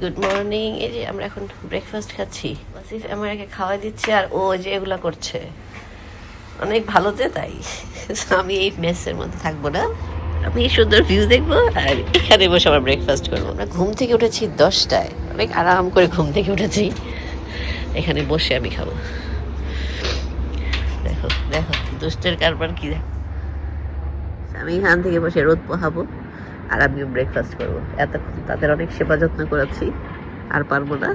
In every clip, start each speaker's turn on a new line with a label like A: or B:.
A: Good morning এই যে আমরা এখন ব্রেকফাস্ট খাচ্ছি। আমার একে খাওয়াই দিচ্ছে আর ও যে এগুলা করছে। অনেক ভালো যে তাই। আমি এই মেসের মধ্যে থাকব না। আমি সুন্দর ভিউ দেখব আর এখানে বসে আবার ব্রেকফাস্ট করব। আমরা ঘুম থেকে উঠেছি দশটায়। অনেক আরাম করে ঘুম থেকে উঠেছি। এখানে বসে আমি খাব। দেখো দেখো, দুষ্টের কারবার কি দেখো আমি এখান থেকে বসে রোদ পোহাবো। আর আমিও ব্রেকফাস্ট করব। এতক্ষণ তাদের অনেক সেবা যত্ন করেছি, আর পারব না।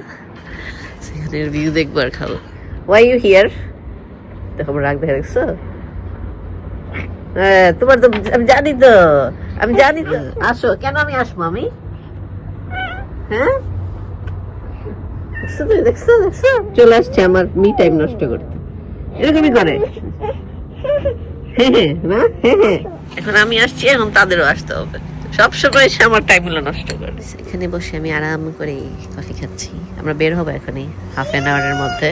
A: সেখানে ভিউ দেখব আর খাব। ওয়াই ইউ হিয়ার দেখো রাগ দেখা দেখছ? হ্যাঁ তোমার তো আমি জানি তো, আমি জানি তো। আসো, কেন আমি আসব আমি? হ্যাঁ? দেখছ দেখছ চলে আসছে আমার মি টাইম নষ্ট করতে। এরকমই করে। হ্যাঁ হ্যাঁ না? হ্যাঁ হ্যাঁ। এখন আমি আসছি, এখন তাদেরও আসতে হবে। সব সময় এসে আমার টাইমগুলো নষ্ট করে এখানে বসে আমি আরাম করে কফি খাচ্ছি। আমরা বের হব এখনই হাফ অ্যান আওয়ারের মধ্যে।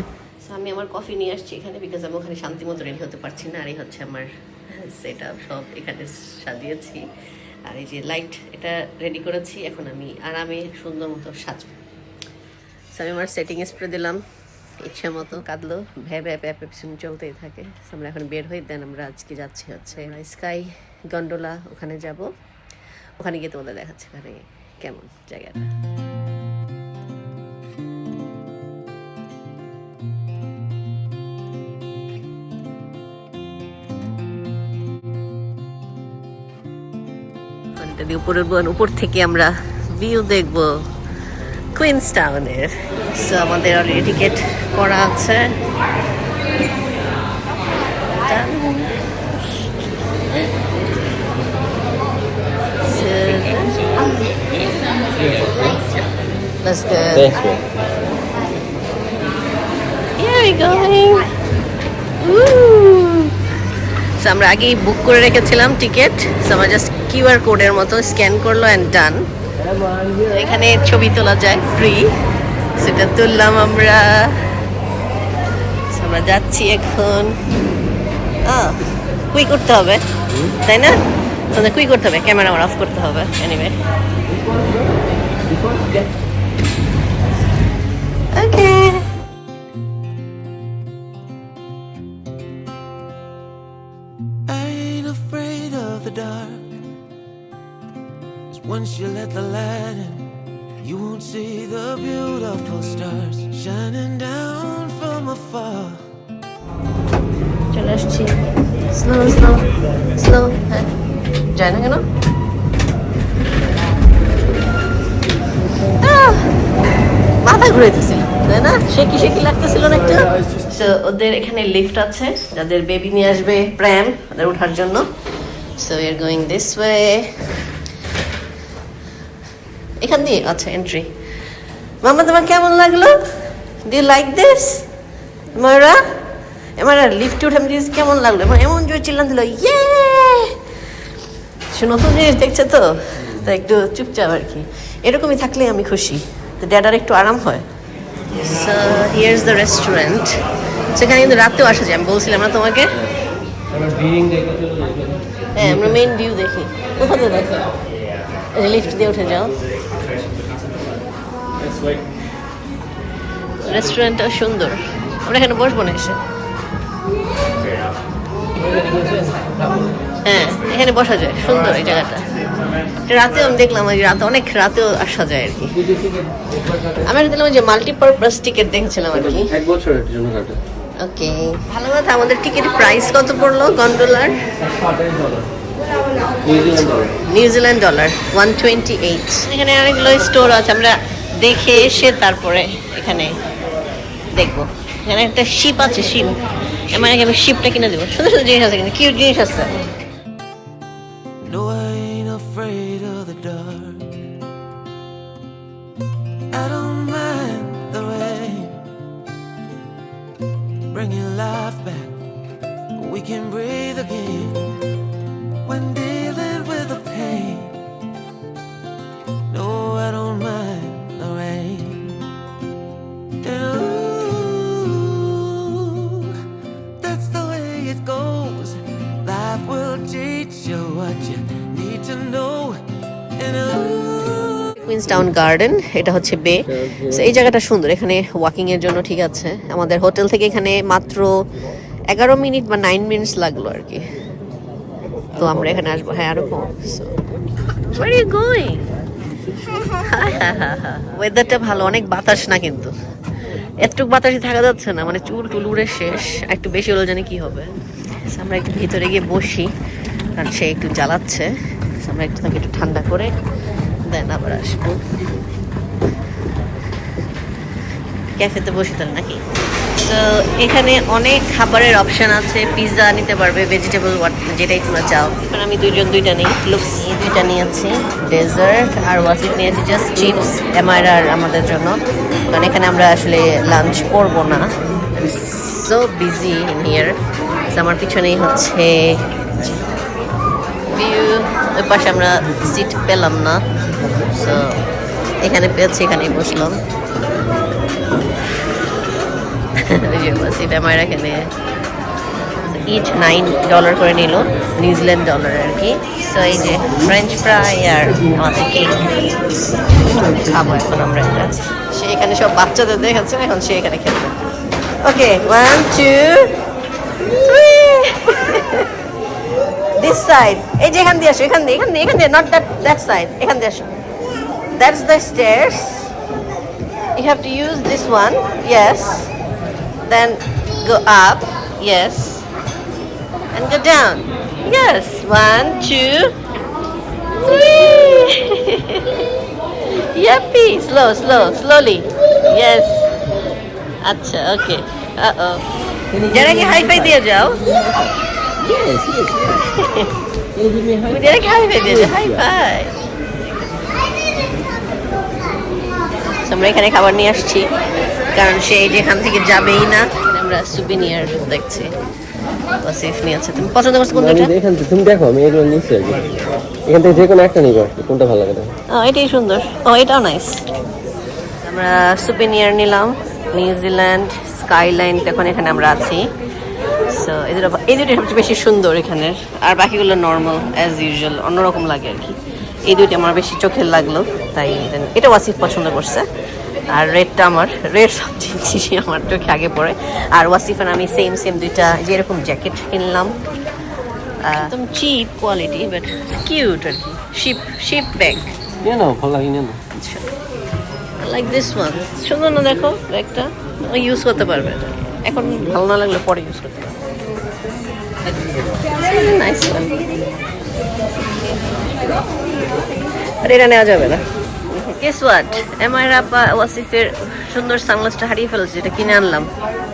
A: আমি আমার কফি নিয়ে আসছি এখানে বিকজ আমি ওখানে শান্তি মতো রেডি হতে পারছি না। আর এই হচ্ছে আমার সেট সব এখানে সাজিয়েছি। আর এই যে লাইট এটা রেডি করেছি। এখন আমি আরামে সুন্দর মতো সাজবো। আমি আমার সেটিং স্প্রে দিলাম। ইচ্ছা মতো কাঁদলো। ভ্যা ভ্যা ভ্যা পিছনে চলতেই থাকে। আমরা এখন বের হই। দেন আমরা আজকে যাচ্ছি হচ্ছে স্কাই গন্ডোলা ওখানে যাব। ওখানে গিয়ে তোমাদের দেখাচ্ছি ওখানে কেমন জায়গাটা। দিয়ে উপরে উঠবো, উপর থেকে আমরা ভিউ দেখব কুইন্স টাউনের সো আমাদের অলরেডি টিকিট করা আছে। Let's go.
B: Thanks, man.
A: Here we going. আমরা আগেই বুক করে রেখেছিলাম টিকিট সো আমরা জাস্ট কিউআর কোডের মতো স্ক্যান করল অ্যান্ড ডান এখানে ছবি তোলা যায় ফ্রি সেটা তুললাম আমরা। আমরা যাচ্ছি এখন। কুই করতে হবে তাই না? কুই করতে হবে ক্যামেরা আমার অফ করতে হবে anyway okay
C: I ain't afraid of the dark. 'Cause once you let the light in, you won't see the beautiful stars shining down from afar.
A: চলে আসছি স্লো স্লো স্লো হ্যাঁ যায় না কেন মাথা ঘুরাইতেছিল তাই না? সে কি সে কি লাগতেছিল না একটু? ওদের এখানে লিফট আছে যাদের বেবি নিয়ে আসবে প্র্যাম ওদের ওঠার জন্য। So we are going this way এখান দিয়ে আচ্ছা এন্ট্রি মামা তোমার কেমন লাগল? ডু লাইক দিস ময়রা এবার লিফটে উঠে আমি কেমন লাগল? এবার এমন জোরে চিল্লান দিল ইয়ে সে নতুন জিনিস দেখছে তো? তো একটু চুপচাপ আর কি। এরকমই থাকলে আমি খুশি। তো ড্যাডার একটু আরাম হয়। সো হিয়ার্স দ্য রেস্টুরেন্ট সেখানে কিন্তু রাতেও আসা যায় আমি বলছিলাম না তোমাকে। হ্যাঁ আমরা মেইন ভিউ দেখি। কোথাতে দেখো? লিফট দিয়ে উঠে যাও। রেস্টুরেন্টটা সুন্দর। আমরা এখানে বসবো না এসে। হ্যাঁ এখানে বসা যায় সুন্দর এই জায়গাটা। রাতেও আমি দেখলাম ওই রাতে অনেক রাতেও আসা যায় আর কি। আমি ওই যে মাল্টিপারপাস টিকিট দেখেছিলাম আর কি।
B: এক বছরের জন্য কাটে
A: ওকে ভালো কথা আমাদের টিকিটের প্রাইস কত পড়ল গন্ডোলার New Zealand dollar one twenty eight এখানে অনেকগুলো স্টোর আছে আমরা দেখে এসে তারপরে এখানে দেখব। এখানে একটা শিপ আছে শিপ এমন আমি শিপটা কিনে দেবো? সুন্দর সুন্দর জিনিস আছে কিন্তু কিউট জিনিস আছে। টাউন গার্ডেন এটা হচ্ছে বে। এই জায়গাটা সুন্দর, এখানে ওয়াকিং এর জন্য ঠিক আছে। আমাদের হোটেল থেকে এখানে মাত্র এগারো মিনিট বা নাইন মিনিটস লাগল আর কি। তো আমরা এখানে আসব। হ্যাঁ আরও কম? ওয়েদারটা ভালো, অনেক বাতাস না কিন্তু। এতটুকু বাতাসে থাকা যাচ্ছে না মানে চুল টুল উড়ে শেষ একটু বেশি হলে জানি কি হবে। আমরা একটু ভিতরে গিয়ে বসি, কারণ সে একটু জ্বালাচ্ছে। আমরা একটু তাকে একটু ঠান্ডা করে দেন, আবার আসব। ক্যাফেতে বসে তাহলে নাকি? তো এখানে অনেক খাবারের অপশন আছে। পিৎজা নিতে পারবে ভেজিটেবল যেটাই তোমরা চাও। এখন আমি দুইজন, দুইটা নিই। লুপস দুইটা নিয়েছি। ডেজার্ট আর ওয়াসিফ নিয়েছি জাস্ট চিপস এমআইআর আর আমাদের জন্য। কারণ এখানে আমরা আসলে লাঞ্চ করব না। সো বিজি নিয়ার আমার পিছনেই হচ্ছে ভিউ ওই পাশে আমরা সিট পেলাম না। সো এখানে পেয়েছি, এখানেই বসলাম। সিট আমার এখানে ইচ নাইন ডলার করে নিল, নিউজিল্যান্ড ডলার আর কি। সো এই যে ফ্রেঞ্চ ফ্রাই আর আমাদের কেক খাব এখন আমরা এটা। সে এখানে সব বাচ্চাদের দেখাচ্ছে, এখন সে এখানে খেলবে। Okay one two this side এই যে এখান দিয়ে আসো, এখান দিয়ে এখান দিয়ে এখান দিয়ে নট দ্যাট দ্যাট সাইড এখান দিয়ে আসো। That's the stairs you have to use this one yes then go up yes and go down yes one two three yuppie slow slow slowly yes আচ্ছা ওকে ও যারা কি হাই ফাই দিয়ে যাও
B: Yes, yes, yes. Can you give me a high
A: যারা কি high five দিয়ে যাও আমরা এখানে খাবার নিয়ে আসছি। কারণ সে যেখান থেকে যাবেই না আমরা সুবিনিয়ার দেখছি। নিয়েছে তুমি পছন্দ করছ
B: এখান থেকে তুমি দেখো আমি এগুলো নিচ্ছি আর এখান থেকে যে কোনো একটা নিবো কোনটা ভালো লাগে
A: ও এটাই সুন্দর। ও এটাও নাইস আমরা সুপিনিয়ার নিলাম। নিউজিল্যান্ড স্কাইলাইন এখন এখানে আমরা আছি। সো এই দুটো এই দুটো সবচেয়ে বেশি সুন্দর এখানের। আর বাকিগুলো নর্মাল অ্যাজ ইউজুয়াল অন্যরকম লাগে আর কি। এই দুইটা আমার বেশি চোখের লাগল তাই এটা ওয়াসিফ পছন্দ করছে। আর রেডটা আমার রেড সবচেয়ে বেশি আমার চোখে আগে পড়ে। আর ওয়াসিফ আর আমি সেম সেম দুইটা যেরকম জ্যাকেট কিনলাম। একদম চিপ কোয়ালিটি বাট কিউট আর কি। শিপ শিপ ব্যাগ
B: নিয়ে নাও ভালো লাগে নিয়ে নাও।
A: লাইক দিস ওয়ান সুন্দর না দেখো ব্যাগটা? ইউজ করতে পারবে। এখন ভালো না লাগলে পরে ইউজ করতে পারবে। নাইস ওয়ান আর এটা নেওয়া যাবে না। গেস হোয়াট এমআই রাব্বা ওয়াসিফের সুন্দর সানগ্লাসটা হারিয়ে ফেলেছে, এটা কিনে আনলাম।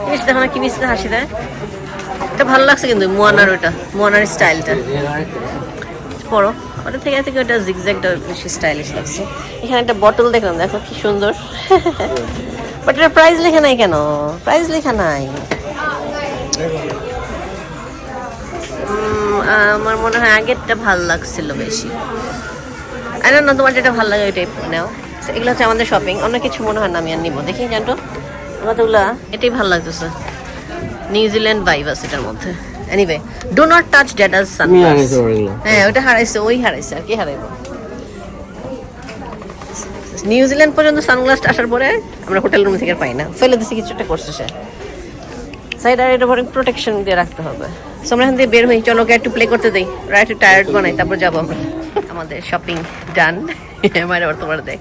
A: জিনিস দেখো না কি মিশতে হাসি দেয় এটা ভালো লাগছে কিন্তু মোয়ানার ওটা মোয়ানার স্টাইলটা পড়ো ওটা থেকে থেকে ওটা জিগজ্যাগটা বেশি স্টাইলিশ লাগছে। এখানে একটা বটল দেখলাম, দেখো কি সুন্দর। বাট এটা প্রাইস লেখা নাই কেন? প্রাইস লেখা নাই। আমার মনে হয় আগেরটা ভালো লাগছিল বেশি। না তোমার যেটা ভালো লাগে ওইটাই নাও। এগুলো হচ্ছে আমাদের শপিং অন্য কিছু মনে হয় না আমি আর নিবো। দেখি জানো আমার তো এটাই ভালো লাগতেছে। নিউজিল্যান্ড ভাইব আছে এটার মধ্যে। এনিওয়ে ডো নট টাচ ড্যাডাস সানগ্লাস হ্যাঁ ওটা হারাইছে ওই হারাইছে আর কি হারাইবো। নিউজিল্যান্ড পর্যন্ত সানগ্লাসটা আসার পরে আমরা হোটেল রুম থেকে পাই না। ফেলে দিছি কিছু একটা করছে সে। সাইড আর এটা পরে প্রোটেকশন দিয়ে রাখতে হবে। So, আমরা এখান থেকে বের হই। চলো একটু প্লে করতে দেই। একটু টায়ার্ড বানাই তারপর যাব আমরা। আমাদের শপিং ডান আমার আবার তোমার দেখ।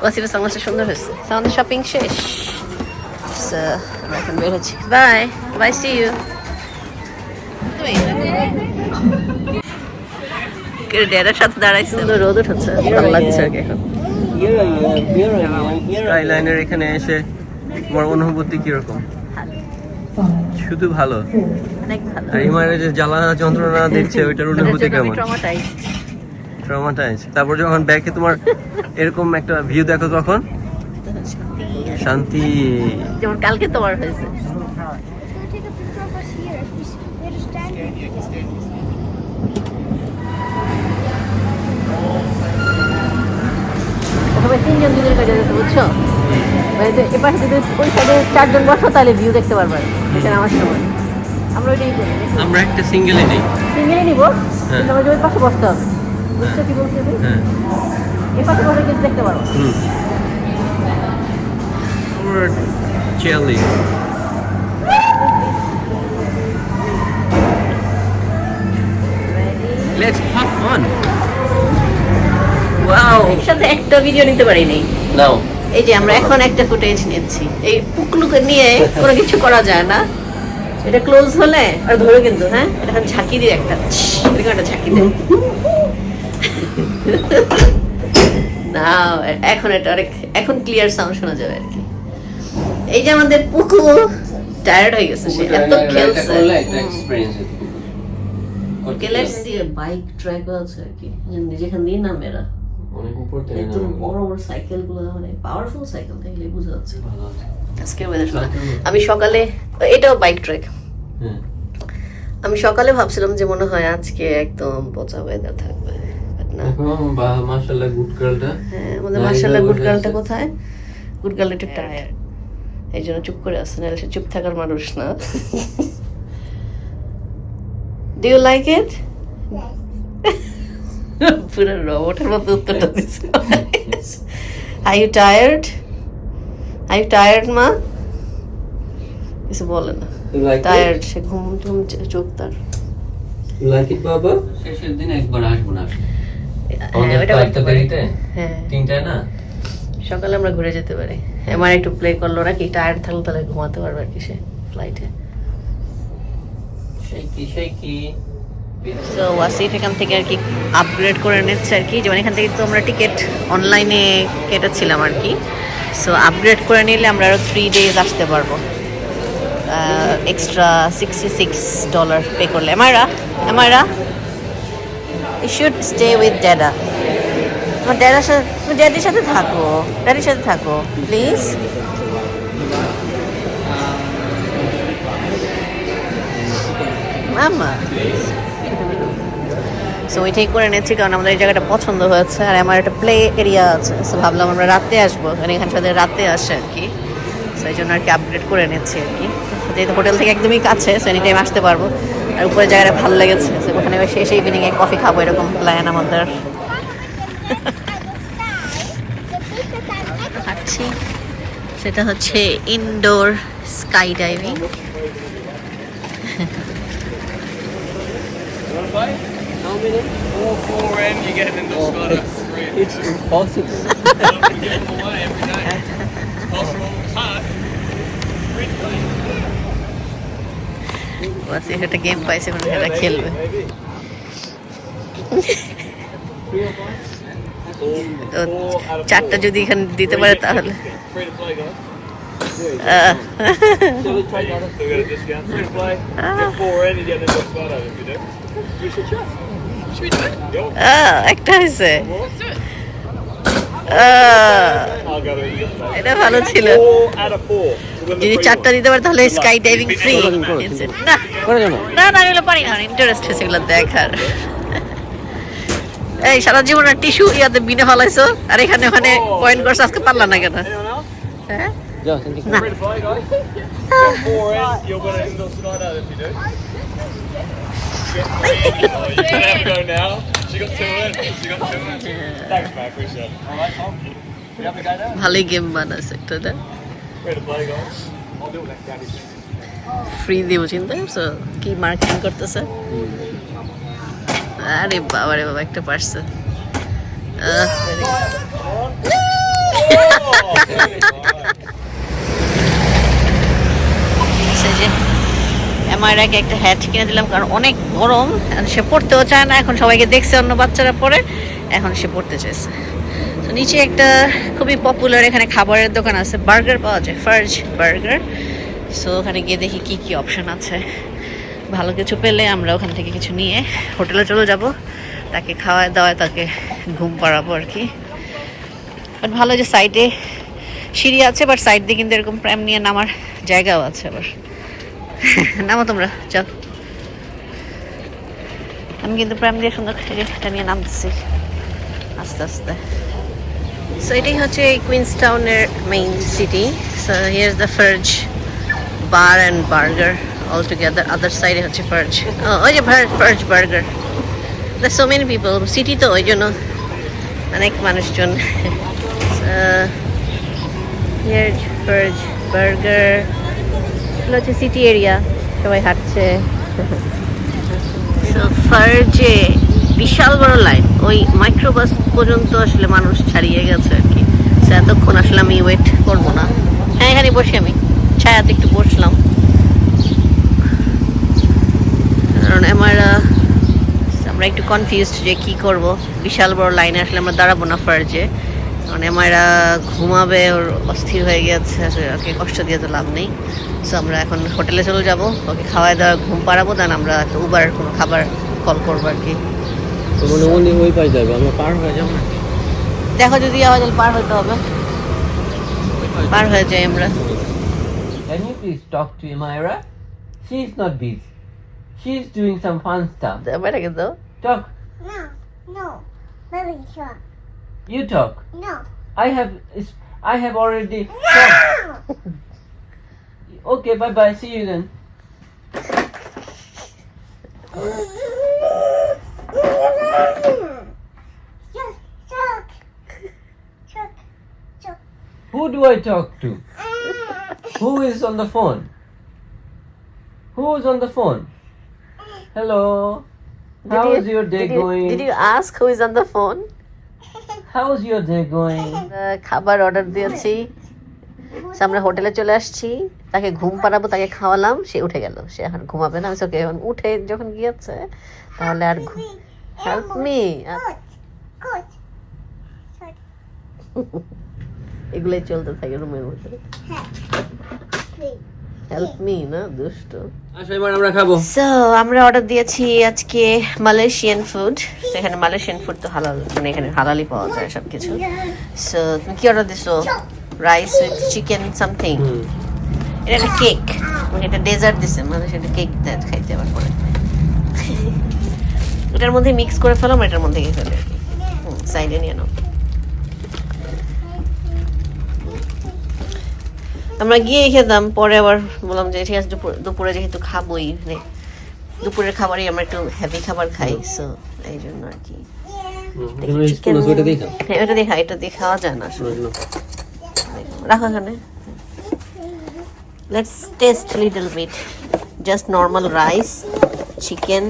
A: ওয়াসিফের সানগ্লাসটা সুন্দর হয়েছে। আমাদের শপিং শেষ। আমরা এখন বের হচ্ছি। বাই বাই সি ইউ সাথে দাঁড়াইছে। রোদ উঠেছে। ভালো লাগছে এখন।
B: এখানে এসে তোমার অনুভূতি কীরকম? শুধু ভালো? আর যে জ্বালা যন্ত্রণা দিচ্ছে ওইটার অনুভূতি কেমন? ট্রমাটাইজ তারপর যখন ব্যাকে তোমার এরকম একটা ভিউ দেখো তখন? শান্তি।
A: যেমন কালকে তোমার হয়েছে. ওখানে তিনজন যেতে বুঝছ? মানে যদি ওই সাইডে চারজন বসো তাহলে ভিউ দেখতে পারবে। এটা আমার সময়। আমরা ওইটাই করি।
B: আমরা একটা সিঙ্গেলই নেই।
A: সিঙ্গেলই নিবো কিন্তু পাশে বসতে হবে। বুঝছ কি বলছি
B: হ্যাঁ।
A: পাশে বসে কিছু দেখতে পারো।
B: চেলি Let's hop on. Wow.
A: একসাথে একটা ভিডিও নিতে পারি নাই. এই যে আমরা এখন একটা ফুটেজ নিচ্ছি। এই পুকলুকে নিয়ে কোনো কিছু করা যায় না। এটা ক্লোজ হলে আর ধরো কিন্তু হ্যাঁ? এটা ঝাঁকি দিয়ে একটা একটা ঝাঁকি দিয়ে। না এখন এটা অনেক এখন ক্লিয়ার সাউন্ড শোনা যাবে আর কি। এই যে আমাদের পুকু টায়ার্ড হয়ে গেছে সে এত খেলছে। ওকে বাইক ট্র্যাক আছে আর কি যেখান দিয়ে নামে এরা। একদম বড় বড় সাইকেলগুলো মানে পাওয়ারফুল সাইকেল দেখলে বোঝা যাচ্ছে। আজকে আমি সকালে এটাও বাইক ট্রেক আমি সকালে ভাবছিলাম যে মনে হয় আজকে একদম পচা ওয়েদার থাকবে। But
B: মাশাআল্লাহ গুড গার্লটা
A: হ্যাঁ আমাদের
B: না,
A: গুড গার্লটা কোথায়? গুড গার্ল একটু টায়ার এই জন্য চুপ করে আসছে সে চুপ থাকার মানুষ না। ডু ইউ লাইক ইট পুরো রবটের মতো উত্তরটা দিচ্ছে are you tired are you tired মা? কিছু বলে না। টায়ার্ড সে ঘুম টুম চোখ তার।
B: লাইক ইট বাবা? শেষের দিন একবার আসব না। না?
A: সকালে আমরা ঘুরে যেতে পারি। আমার একটু প্লে করল নাকি টায়ার্ড থাকলে তাহলে ঘুমাতে পারবে আর কি সে ফ্লাইটে
B: সেই
A: ওয়াসিফ এখান থেকে আর কি আপগ্রেড করে নিচ্ছে আর কি। যেমন এখান থেকে তো আমরা টিকিট অনলাইনে কেটেছিলাম আর কি। সো আপগ্রেড করে নিলে আমরা আরও থ্রি ডেজ আসতে পারব। Extra sixty six dollar pay করলে। এমারা এমারা ইউ শুড স্টে উইথ ড্যাডা তোমার ড্যাডার সাথে তুমি ড্যাডির সাথে থাকো ড্যাডির সাথে থাকো প্লিজ মামা সো ওইটাই করে নিচ্ছি কারণ আমাদের এই জায়গাটা পছন্দ হয়েছে আর আমার একটা প্লে এরিয়া আছে সো ভাবলাম আমরা রাতে আসব। কারণ এখানে সাথে রাতে আসে আর কি। সো এই জন্য আর কি আপগ্রেড করে নিচ্ছি আর কি। যেহেতু হোটেল থেকে একদমই কাছে সো এনি টাইম আসতে পারব। আর উপরে জায়গাটা ভালো লেগেছে ওখানে এসে এসে ইভিনিংয়ে কফি খাব এরকম প্ল্যান আমাদের। হাঁটছি সেটা হচ্ছে indoor skydiving
B: It's impossible.
A: বাস এটা গেম পাইছে মানে এটা খেলবে। তো চারটা যদি এখানে দিতে পারে তাহলে। একটা হয়েছে। এটা ভালো ছিল। যদি চারটা দিতে পারে তাহলে স্কাই ডাইভিং ফ্রি না। না। আমি পারি না। ইন্টারেস্ট হয়েছে এগুলো দেখার। এই সারা জীবন আর টিস্যু ইয়াতে বিনে ফলাইছো। আর এখানে ওখানে পয়েন্ট করছ আজকে পারলাম না কেন? হ্যাঁ? ভালোই গেম বানাস একটা ফ্রি দিব চিন্তা করছ? কি মার্কেটিং করতেছে? আরে বাবা রে বাবা, একটা পারছে। এমআইরাকে একটা হ্যাট কিনে দিলাম, কারণ অনেক গরম সে পড়তেও চায় না। এখন সবাইকে দেখছে, অন্য বাচ্চারা পরে এখন সে পড়তে চাইছে। নিচে একটা খুবই পপুলার এখানে খাবারের দোকান আছে। বার্গার পাওয়া যায় ফার্জ বার্গার সো ওখানে গিয়ে দেখি কি কি অপশন আছে। ভালো কিছু পেলে আমরা ওখান থেকে কিছু নিয়ে হোটেলে চলে যাব। তাকে খাওয়ায় দাওয়ায় তাকে ঘুম পাড়াবো আর কি। বাট ভালো যে সাইডে সিঁড়ি আছে বাট সাইড দিয়ে কিন্তু এরকম প্র্যাম নিয়ে নামার জায়গাও আছে আবার। নামো তোমরা চল আমি কিন্তু প্র্যাম দিয়ে সুন্দর এটা নিয়ে নামতেছি। আস্তে আস্তে। সো এটাই হচ্ছে কুইন্স টাউনের main city so here the Ferg bar and burger all together other সাইডে হচ্ছে ফার্জ ওই যে Ferg burger the so many people city তো ওই জন্য অনেক মানুষজন। হিয়ার ফার্জ বার্গার এগুলো হচ্ছে সিটি এরিয়া সবাই হাঁটছে। ফার্জে বিশাল বড় লাইন ওই মাইক্রোবাস পর্যন্ত আসলে মানুষ ছাড়িয়ে গেছে আর কি। এতক্ষণ আসলে আমি ওয়েট করব না। হ্যাঁ এখানে বসে আমি। ছায়াতে একটু বসলাম। কারণ আমার আমরা একটু কনফিউজড যে কি করব। বিশাল বড় লাইনে আসলে আমরা দাঁড়াবো না ফার্জে। মানে আমার ঘুমাবে, ওর অস্থির হয়ে গেছে ওকে কষ্ট দিয়ে তো লাভ নেই। সো আমরা এখন হোটেলে চলে যাব। ওকে খাওয়াই দাওয়া, ঘুম পাড়াবো দেন আমরা উবার কোনো খাবার কল করব আর কি।
B: তো মনে মনে ওই পাশ যাবে আমরা পার হয়ে যাবো না
A: দেখো যদি আবার পার হতে হবে পার হয়ে যাই আমরা
B: Can you please talk to Myra? She's not busy. She's doing some fun stuff.
A: বেটা কিন্তু
B: Talk.
D: No, no. Baby shark.
B: You talk.
D: No.
B: I have is- I have already talked. Okay, bye bye. See you then. Who do I talk to? Who is on the phone? Who is on the phone? Hello. How you, is your day
A: did you,
B: going?
A: Did you ask who is on the phone?
B: How's your day going?
A: খাবার order দিয়েছি আমরা হোটেলে চলে আসছি তাকে ঘুম পাড়াবো তাকে খাওয়ালাম সে উঠে গেল সে এখন ঘুমাবে না আমি ওকে এখন উঠে যখন গিয়েছে তাহলে আর হেল্প মি
D: Good. Good.
A: এগুলোই চলতে থাকে রুমের মধ্যে।
D: Three.
A: হেল্প মি না দুষ্ট?
B: এবার আমরা খাব।
A: সো আমরা অর্ডার দিয়েছি আজকে মালয়েশিয়ান ফুড এখানে মালয়েশিয়ান ফুড তো হালাল মানে এখানে হালালি পাওয়া যায় সব কিছু সো তুমি কি অর্ডার দিছো? রাইস উইথ চিকেন সামথিং এটা একটা কেক মানে এটা ডেজার্ট দিছে মানে সেটা কেক দেয় খাইতে আবার পরে। এটার মধ্যে মিক্স করে ফেলাম এটার মধ্যে গিয়ে ফেলে সাইডে নিয়ে নাও। আমরা গিয়ে খেতাম পরে আবার বললাম যে ঠিক আছে দুপুর দুপুরে যেহেতু খাবোই মানে দুপুরের খাবারই আমরা একটু হেভি খাবার খাই সো এই জন্য আর কি।
B: দেখা
A: দেখা এটা দিয়ে খাওয়া যায় না আসলে। রাখো এখানে। Let's taste little bit just normal rice chicken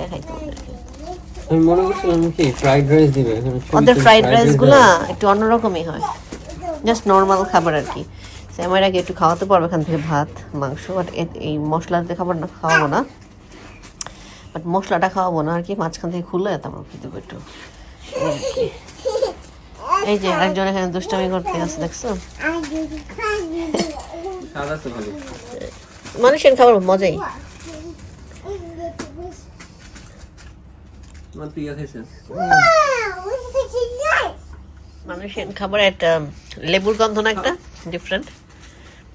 A: দেখাই তোমাদেরকে
B: আমি মনে করছিলাম কি ফ্রাইড রাইস দিবে
A: ওদের ফ্রাইড। একটু অন্যরকমই হয়। জাস্ট নর্মাল খাবার আর কি। আমার আগে একটু খাওয়াতে পারবে এখান থেকে ভাত মাংস বাট এই মশলা দিয়ে খাবার না খাওয়াবো না। বাট মশলাটা খাওয়াবো না আর কি মাঝখান থেকে খুলে তারপর খেতে দেবো একটু। এই যে একজন এখানে দুষ্টামি করতে আছে দেখছ? মানুষের খাবার মজাই
B: তোমার প্রিয় খাইছেন
D: Wow, this is nice.
A: মানুষের খাবার একটা লেবুর গন্ধ না একটা? ডিফারেন্ট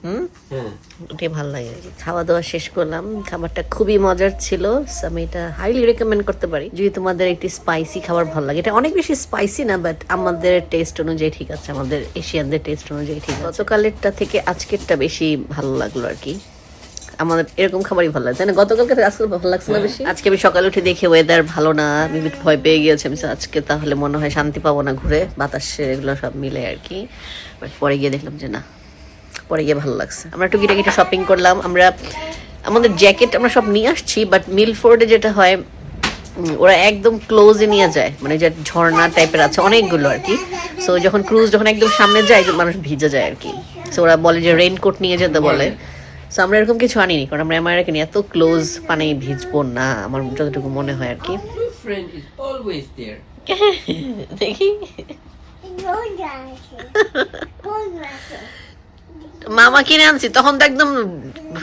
A: হুম?
B: হ্যাঁ।
A: ওটাই ভালো লাগে। খাওয়া দাওয়া শেষ করলাম। খাবারটা খুবই মজার ছিল আমি এটা হাইলি রেকমেন্ড করতে পারি। যদি তোমাদের একটি স্পাইসি খাবার ভালো লাগে এটা অনেক বেশি স্পাইসি না বাট আমাদের টেস্ট অনুযায়ী ঠিক আছে আমাদের এশিয়ানদের টেস্ট অনুযায়ী ঠিক আছে। গতকালেরটা থেকে আজকেরটা বেশি ভালো লাগল আর কি। আমাদের এরকম খাবারই ভালো লাগে। তাই না? গতকালকে আজকে ভালো লাগছে না বেশি? আজকে আমি সকালে উঠে দেখে ওয়েদার ভালো না। আমি ভয় পেয়ে গিয়েছি। আমি আজকে তাহলে মনে হয় শান্তি পাবো না ঘুরে। বাতাসে এগুলো সব মিলে আর কি। বাট পরে গিয়ে দেখলাম যে না পরে গিয়ে ভালো লাগছে। আমরা টুকিটা কিটা শপিং করলাম। আমরা আমাদের জ্যাকেট আমরা সব নিয়ে আসছি বাট মিলফোর্ডে যেটা হয় ওরা একদম ক্লোজে নিয়ে যায়। মানে যে ঝর্ণা টাইপের আছে অনেকগুলো আর কি। সো যখন ক্রুজ যখন একদম সামনে যায় মানুষ ভিজে যায় আর কি। সো ওরা বলে যে রেইনকোট নিয়ে যেতে বলে। সো আমরা এরকম কিছু আনিনি কারণ আমরা আমাকে নিয়ে এত ক্লোজ পানি ভিজবো না আমার যতটুকু মনে হয় আর কি। দেখি. মামা কিনে আনছি তখন তো একদম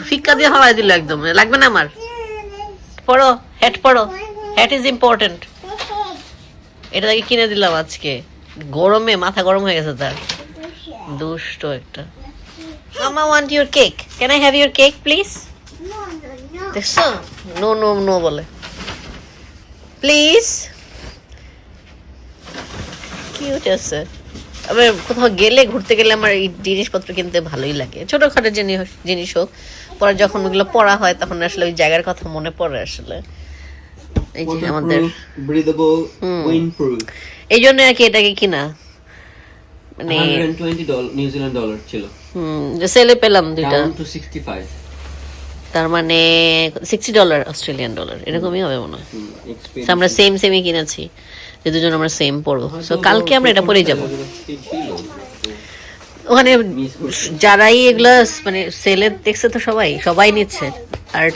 A: ফিক্কা দিয়ে হওয়াই দিল একদম। লাগবে না আমার? পড়ো হ্যাট পড়ো। হ্যাট ইজ ইম্পর্টেন্ট এটা তাকে কিনে দিলাম আজকে। গরমে মাথা গরম হয়ে গেছে তার। দুষ্ট একটা। Mama want your cake can I have your cake please
D: No, no, no.
A: দেখছ নো নো নো বলে প্লিজ কিউট আছে আবার কোথাও গেলে ঘুরতে গেলে আমার এই জিনিসপত্র কিনতে ভালোই লাগে। ছোটখাটো জিনিস জিনিস হোক পরে যখন ওগুলো পড়া হয় তখন আসলে ওই জায়গার কথা মনে পড়ে আসলে। এই যে আমাদের. এই জন্য আর কি এটাকে কিনা। মানে
B: 120 ডলার নিউজিল্যান্ড ডলার ছিল।
A: হুম, যে সেলে পেলাম দুইটা।
B: ডাউন টু 65
A: তার মানে সিক্সটি ডলার অস্ট্রেলিয়ান ডলার এরকমই হবে মনে হয়। আমরা সেম সেমই কিনেছি। যে দুজন আমরা সেম পরবো। সো কালকে আমরা এটা পরেই যাব। ওখানে যারাই এগুলা মানে সেলে দেখছে তো সবাই সবাই নিচ্ছে। আর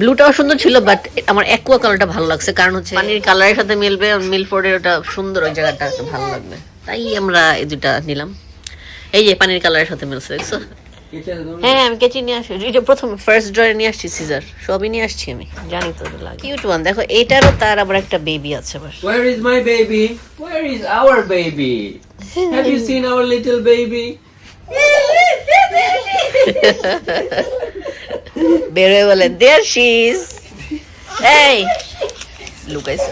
A: ব্লুটাও সুন্দর ছিল বাট আমার অ্যাকুয়া কালারটা ভালো লাগছে। কারণ হচ্ছে পানির কালারের সাথে মিলবে মিলফোর্ডের ওটা সুন্দর ওই জায়গাটা। ভালো লাগবে। তাই আমরা এই দুটা নিলাম। এই যে পানির কালারের সাথে মিলছে দেখছ? হ্যাঁ আমি কেচি নিয়ে আসি এটা প্রথম ফার্স্ট ড্রয়ে নিয়ে আসছি সিজার সবই নিয়ে আসছি আমি। জানি তো লাগে। কিউট ওয়ান দেখো এটারও তার আবার একটা বেবি আছে আবার।
B: Where is my baby? Where is our baby? Have you seen our little baby?
A: বেরোয় বলে দেয়ার শিজ এই লুকাইছে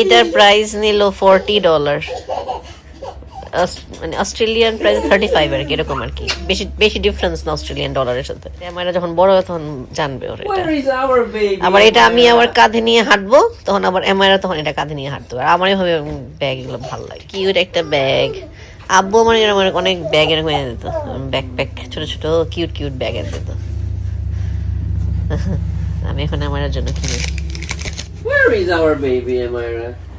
A: এটার প্রাইস নিল ফোরটি ডলার মানে অস্ট্রেলিয়ান প্রাইস থার্টি ফাইভ আর কি এরকম আর কি। বেশি বেশি ডিফারেন্স না অস্ট্রেলিয়ান ডলারের সাথে। আমার যখন বড় হবে তখন জানবে ওর এটা? আবার এটা আমি আমার কাঁধে নিয়ে হাঁটবো তখন আবার এমারা তখন এটা কাঁধে নিয়ে হাঁটতো। আর আমার এভাবে ব্যাগ এগুলো ভালো লাগে। কিউট একটা ব্যাগ আব্বু আমার এরকম অনেক- ব্যাগ এরকম এনে দিত। ব্যাকপ্যাক ছোটো ছোটো কিউট কিউট ব্যাগ এনে দিত। আমি এখন আমার জন্য কিনে।
B: Where is our baby, Amira?